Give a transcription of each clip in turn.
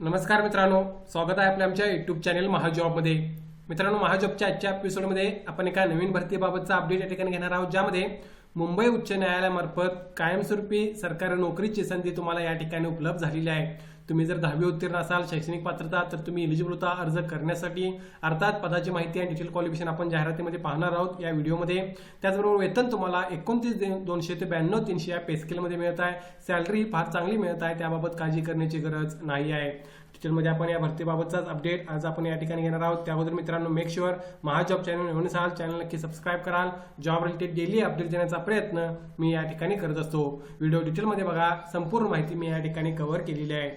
नमस्कार मित्रांनो स्वागत आहे आपल्या आमच्या युट्यूब चॅनल महाजॉबमध्ये. मित्रांनो महाजॉबच्या आजच्या एपिसोडमध्ये आपण एका नवीन भरतीबाबतचा अपडेट या ठिकाणी घेणार आहोत ज्यामध्ये मुंबई उच्च न्यायालयामार्फत कायमस्वरूपी सरकारी नोकरीची संधी तुम्हाला या ठिकाणी उपलब्ध झालेली आहे. तुम्ही जर दहावी उत्तीर्ण असाल शैक्षणिक पात्रता तर तुम्ही एलिजिबल होता अर्ज करण्यासाठी. अर्थात पदाची माहिती आणि डिटेल क्वालिफिकेशन आपण जाहिरातीमध्ये पाहणार आहोत या व्हिडिओमध्ये. त्याचबरोबर वेतन तुम्हाला एकोणतीस दोनशे ते ब्याण्णव तीनशे या पे स्केलमध्ये मिळत आहे. सॅलरी फार चांगली मिळत आहे. त्याबाबत काळजी करण्याची गरज नाही आहे. डिटेलमध्ये आपण या भरतीबाबतचाच अपडेट आज आपण या ठिकाणी घेणार आहोत. त्याबद्दल मित्रांनो मेक शुअर महाजॉब चॅनल म्हणून असाल चॅनल नक्की सबस्क्राईब कराल. जॉब रिलेटेड डेली अपडेट देण्याचा प्रयत्न मी या ठिकाणी करत असतो. व्हिडिओ डिटेलमध्ये बघा संपूर्ण माहिती मी या ठिकाणी कव्हर केलेली आहे.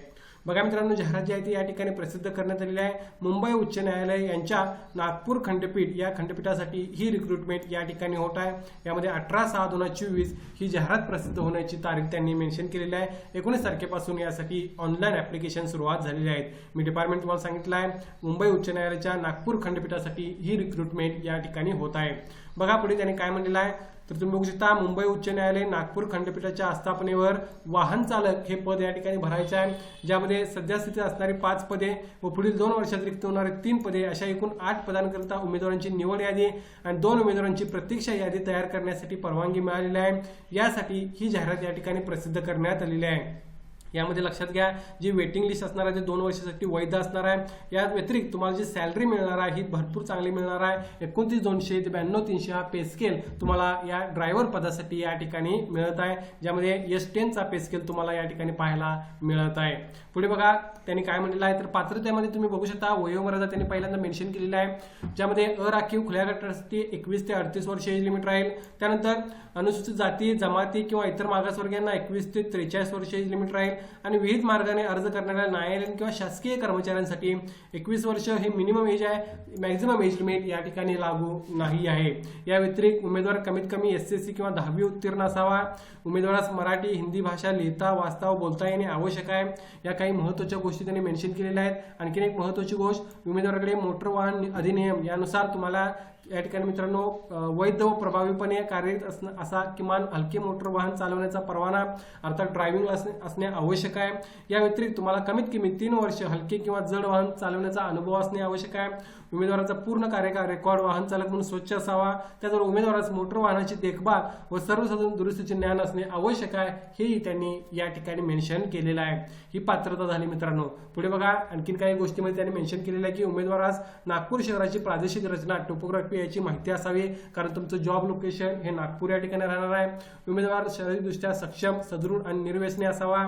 बघा मित्रांनो जाहिरात जी आहे ती या ठिकाणी प्रसिद्ध करण्यात आलेली आहे. मुंबई उच्च न्यायालय यांच्या नागपूर खंडपीठ या खंडपीठासाठी ही रिक्रुटमेंट या ठिकाणी होत आहे. यामध्ये अठरा सहा दोन हजार चोवीस ही जाहिरात प्रसिद्ध होण्याची तारीख त्यांनी मेन्शन केलेली आहे. एकोणीस तारखेपासून यासाठी ऑनलाईन ऍप्लिकेशन सुरुवात झालेली आहेत मी डिपार्टमेंट तुम्हाला सांगितलं आहे. मुंबई उच्च न्यायालयाच्या नागपूर खंडपीठासाठी ही रिक्रुटमेंट या ठिकाणी होत आहे. बघा पुढे त्यांनी काय म्हणलेलं आहे. तर तुम्ही बघू शकता मुंबई उच्च न्यायालय नागपूर खंडपीठाच्या आस्थापनेवर वाहन चालक हे पद या ठिकाणी भरायचे आहे. ज्यामध्ये सध्या स्थितीत असणारी पाच पदे व पुढील दोन वर्षात रिक्त होणारे तीन पदे अशा एकूण आठ पदांकरिता उमेदवारांची निवड यादी आणि दोन उमेदवारांची प्रतीक्षा यादी तयार करण्यासाठी परवानगी मिळालेली आहे. यासाठी ही जाहिरात या ठिकाणी प्रसिद्ध करण्यात आलेली आहे. यामध्ये लक्षात घ्या जी वेटिंग लिस्ट असणार आहे ते दोन वर्षासाठी वैध असणार आहे या व्यतिरिक्त तुम्हाला जी सॅलरी मिळणार आहे ही भरपूर चांगली मिळणार आहे. एकोणतीस दोनशे ते ब्याण्णव तीनशे हा पे स्केल तुम्हाला या ड्रायव्हर पदासाठी या ठिकाणी मिळत आहे. ज्यामध्ये एस टेनचा पे स्केल तुम्हाला या ठिकाणी पाहायला मिळत आहे. पुढे बघा त्यांनी काय म्हटलेलं आहे? तर पात्रतेमध्ये तुम्ही बघू शकता वयोमर्यादा त्यांनी पहिल्यांदा मेन्शन केलेला आहे. ज्यामध्ये अराखीव खुल्या गटासाठी एकवीस ते अडतीस वर्ष एज लिमिट राहील. त्यानंतर अनुसूचित जाती जमाती किंवा इतर मागासवर्गीयांना एकवीस ते त्रेचाळीस वर्ष एज लिमिट राहील. आणि विविध मार्गाने अर्ज करणाऱ्या न्यायालयीन किंवा शासकीय कर्मचाऱ्यांसाठी एकवीस वर्ष हे मिनिमम एज आहे. मॅक्झिमम एज लिमिट या ठिकाणी लागू नाही आहे. या व्यतिरिक्त उमेदवार कमीत कमी एस एस सी किंवा दहावी उत्तीर्ण असावा. उमेदवारास मराठी हिंदी भाषा लिहिता वाचता व बोलता येणे आवश्यक आहे. या काही महत्त्वाच्या गोष्टी त्यांनी मेन्शन केलेल्या आहेत. आणखीन एक महत्त्वाची गोष्ट उमेदवाराकडे मोटर वाहन अधिनियम यानुसार तुम्हाला या ठिकाणी मित्रांनो वैध व प्रभावीपणे कार्यरत असणं असा किमान हलके मोटर वाहन चालवण्याचा परवाना अर्थात ड्रायव्हिंग असणे आवश्यक आहे. या व्यतिरिक्त तुम्हाला कमीत कमी तीन वर्ष हलके किंवा जड वाहन चालवण्याचा अनुभव असणे आवश्यक आहे. उमेदवाराचा पूर्ण कार्यकाळ रेकॉर्ड वाहन चालक म्हणून स्वच्छ असावा. त्याचबरोबर उमेदवारास मोटर वाहनाची देखभाल व सर्वसाधारण दुरुस्तीचे ज्ञान असणे आवश्यक आहे हेही त्यांनी या ठिकाणी मेन्शन केलेलं आहे. ही पात्रता झाली मित्रांनो. पुढे बघा आणखीन काही गोष्टीमध्ये त्यांनी मेन्शन केलेलं आहे की उमेदवारास नागपूर शहराची प्रादेशिक रचना टोपोग्राफी याची माहिती असावी. कारण तुमचं जॉब लोकेशन हे नागपूर या ठिकाणी राहणार आहे. उमेदवार शारीरिकदृष्ट्या सक्षम सदृढ आणि निर्व्यसनी असावा.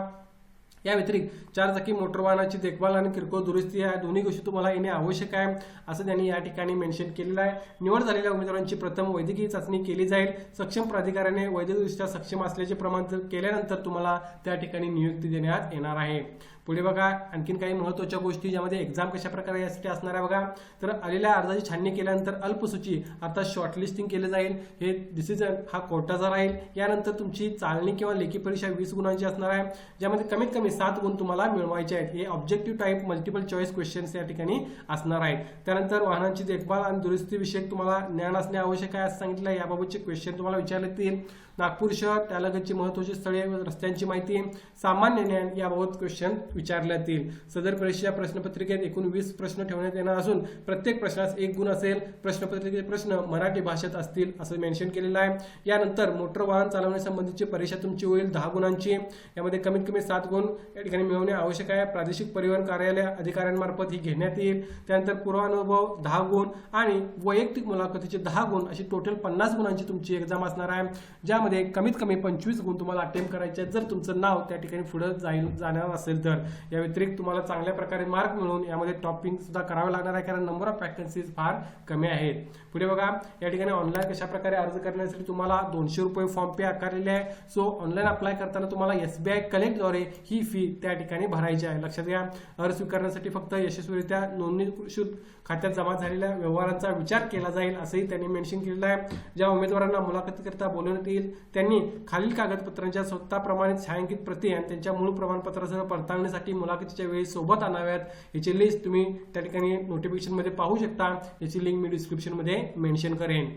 या व्यतिरिक्त चार चाकी मोटर वाहनाची देखभाल आणि किरकोळ दुरुस्ती या दोन्ही गोष्टी तुम्हाला येणे आवश्यक आहे असं त्यांनी या ठिकाणी मेन्शन केलेलं आहे. निवड झालेल्या उमेदवारांची प्रथम वैद्यकीय चाचणी केली जाईल. सक्षम प्राधिकाऱ्याने वैद्यकदृष्ट्या सक्षम असल्याचे प्रमाण केल्यानंतर तुम्हाला त्या ठिकाणी नियुक्ती देण्यात येणार आहे. पुढे बघा आणखीन काही महत्त्वाच्या गोष्टी ज्यामध्ये एक्झाम कशा प्रकारे यासाठी असणार आहे बघा. तर आलेल्या अर्जाची छाननी केल्यानंतर अल्पसूची अर्थात शॉर्टलिस्टिंग केले जाईल. हे डिसिजन हा कोर्टाचा राहील यानंतर तुमची चालणी किंवा लेखी परीक्षा वीस गुणांची असणार आहे ज्यामध्ये कमीत कमी सात गुण तुम्हाला मिळवायचे आहेत. हे objective type multiple choice questions या ठिकाणी असणार आहेत. त्यानंतर वाहनांची देखभाल आणि दुरुस्तीविषयक तुम्हाला ज्ञान असणे आवश्यक आहे असं सांगितलं. याबाबतचे क्वेश्चन तुम्हाला विचारले येतील नागपूर शहर त्यालगतची महत्वाची स्थळे रस्त्यांची माहिती सामान्य ज्ञान याबाबत क्वेश्चन विचारण्यात जातील सदर परीक्षेच्या प्रश्नपत्रिकेत एकूण वीस प्रश्न ठेवण्यात येणार असून प्रत्येक प्रश्नास एक गुण असेल. प्रश्नपत्रिकेचे प्रश्न मराठी भाषेत असतील असं मेन्शन केलेलं आहे. यानंतर मोटर वाहन चालवण्यासंबंधीची परीक्षा तुमची होईल दहा गुणांची. यामध्ये कमीत कमी सात गुण या ठिकाणी मिळवणे आवश्यक आहे. प्रादेशिक परिवहन कार्यालय अधिकाऱ्यांमार्फत ही घेण्यात येईल. त्यानंतर पूर्वानुभव दहा गुण आणि वैयक्तिक मुलाखतीचे दहा गुण अशी टोटल पन्नास गुणांची तुमची एक्झाम असणार आहे. ज्यामध्ये कमीत कमी पंचवीस गुण तुम्हाला अटेम्प्ट करायचे आहेत. जर तुमचं नाव त्या ठिकाणी पुढे जाईल जाणार असेल तर. या व्यतिरिक्त तुम्हाला चांगल्या प्रकारे मार्क मिळून यामध्ये टॉपिंग सुद्धा करावं लागणार आहे कारण नंबर ऑफ वॅकन्सीज फार कमी आहेत. पुढे बघा या ठिकाणी ऑनलाईन कशा प्रकारे अर्ज करण्यासाठी तुम्हाला दोनशे रुपये फॉर्म पे आकारलेले आहे. सो ऑनलाईन अप्लाय करताना तुम्हाला एसबीआय कलेक्टद्वारे ही फी त्या ठिकाणी भरायची आहे. लक्षात घ्या अर्ज स्वीकारण्यासाठी फक्त यशस्वीरित्या नोंदणीकृत खात्यात जमा झालेल्या व्यवहारांचा विचार केला जाईल असंही त्यांनी मेन्शन केलेलं आहे. ज्या उमेदवारांना मुलाखतीकरिता बोलवण्यात येईल त्यांनी खालील कागदपत्रांच्या स्वतःप्रमाणे छायांकित प्रती आणि त्यांच्या मूळ प्रमाणपत्रासह करण्यासाठी मुलाखतीच्या वेळी सोबत आणाव्यात. याची लिस्ट तुम्ही त्या ठिकाणी नोटिफिकेशनमध्ये पाहू शकता. याची लिंक मी डिस्क्रिप्शनमध्ये मेन्शन करेन.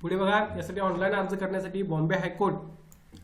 पुढे बघा यासाठी ऑनलाईन अर्ज करण्यासाठी बॉम्बे हायकोर्ट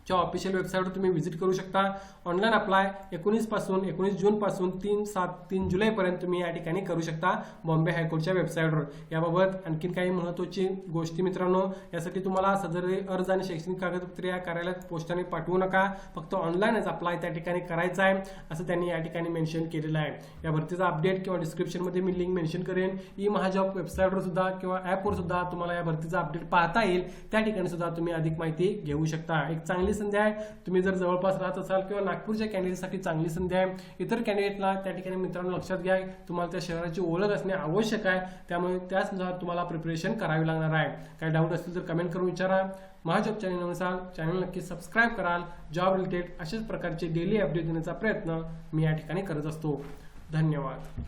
च्या ऑफिशियल वेबसाईटवर तुम्ही व्हिजिट करू शकता. ऑनलाईन अप्लाय एकोणीसपासून एकोणीस जून पासून तीन सात तीन जुलैपर्यंत तुम्ही या ठिकाणी करू शकता बॉम्बे हायकोर्टच्या वेबसाईटवर याबाबत आणखीन काही महत्त्वाची गोष्टी मित्रांनो यासाठी तुम्हाला सदरी अर्ज आणि शैक्षणिक कागदपत्रे या कार्यालयात पोस्टाने पाठवू नका. फक्त ऑनलाईनच अप्लाय त्या ठिकाणी करायचा आहे असं त्यांनी या ठिकाणी मेन्शन केलेलं आहे. या भरतीचा अपडेट किंवा डिस्क्रिप्शनमध्ये मी लिंक मेन्शन करेन. ई महाजॉब वेबसाईटवर सुद्धा किंवा ॲपवर सुद्धा तुम्हाला या भरतीचा अपडेट पाहता येईल. त्या ठिकाणी सुद्धा तुम्ही अधिक माहिती घेऊ शकता. एक चांगली संधी आहे. तुम्ही जर जवळपास राहत असाल किंवा नागपूरच्या कॅन्डिडेटसाठी चांगली संधी आहे इतर कॅन्डिडेटला त्या ठिकाणी मित्रांनो लक्षात घ्या तुम्हाला त्या शहराची ओळख असणे आवश्यक आहे. त्यामुळे त्यानुसार तुम्हाला प्रिपरेशन करावी लागणार आहे. काही डाऊट असतील तर कमेंट करून विचारा. महाजॉब चॅनल नसाल चॅनल नक्की सबस्क्राईब कराल. जॉब रिलेटेड अशाच प्रकारचे डेली अपडेट देण्याचा प्रयत्न मी या ठिकाणी करत असतो. धन्यवाद.